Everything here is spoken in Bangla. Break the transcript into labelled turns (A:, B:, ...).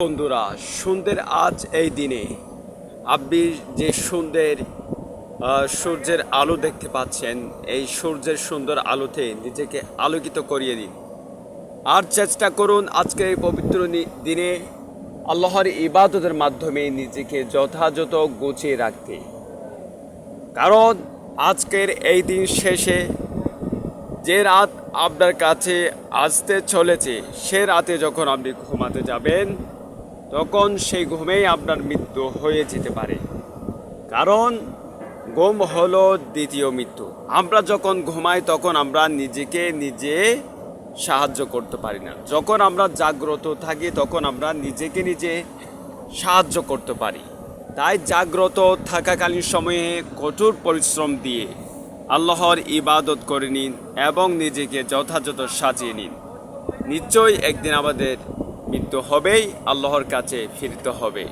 A: বন্ধুরা সন্ধ্যের আজ এই দিনে আপনি যে আহ, সূর্যের আলো দেখতে পাচ্ছেন এই সূর্যের সুন্দর আলোতে নিজেকে আলোকিত করিয়ে দিন। আর চেষ্টা করুন আজকে এই পবিত্র দিনে আল্লাহর ইবাদতের মাধ্যমে নিজেকে যথাযথ গুছিয়ে রাখতে। কারণ আজকের এই দিন শেষে যে রাত আপনার কাছে আসতে চলেছে সে রাতে যখন আপনি ঘুমাতে যাবেন তখন সেই ঘুমেই আপনার মৃত্যু হয়ে যেতে পারে। কারণ ঘুম হলো দ্বিতীয় মৃত্যু। আমরা যখন ঘুমাই, তখন আমরা নিজেকে নিজে সাহায্য করতে পারি না। যখন আমরা জাগ্রত থাকি, তখন আমরা নিজেকে নিজে সাহায্য করতে পারি। তাই জাগ্রত থাকাকালীন সময়ে কঠোর পরিশ্রম দিয়ে আল্লাহর ইবাদত করে নিন এবং নিজেকে যথাযথ সাজিয়ে নিন। নিশ্চয়ই একদিন আমাদের মৃত্যু হবেই আল্লাহর কাছে ফিরতে হবে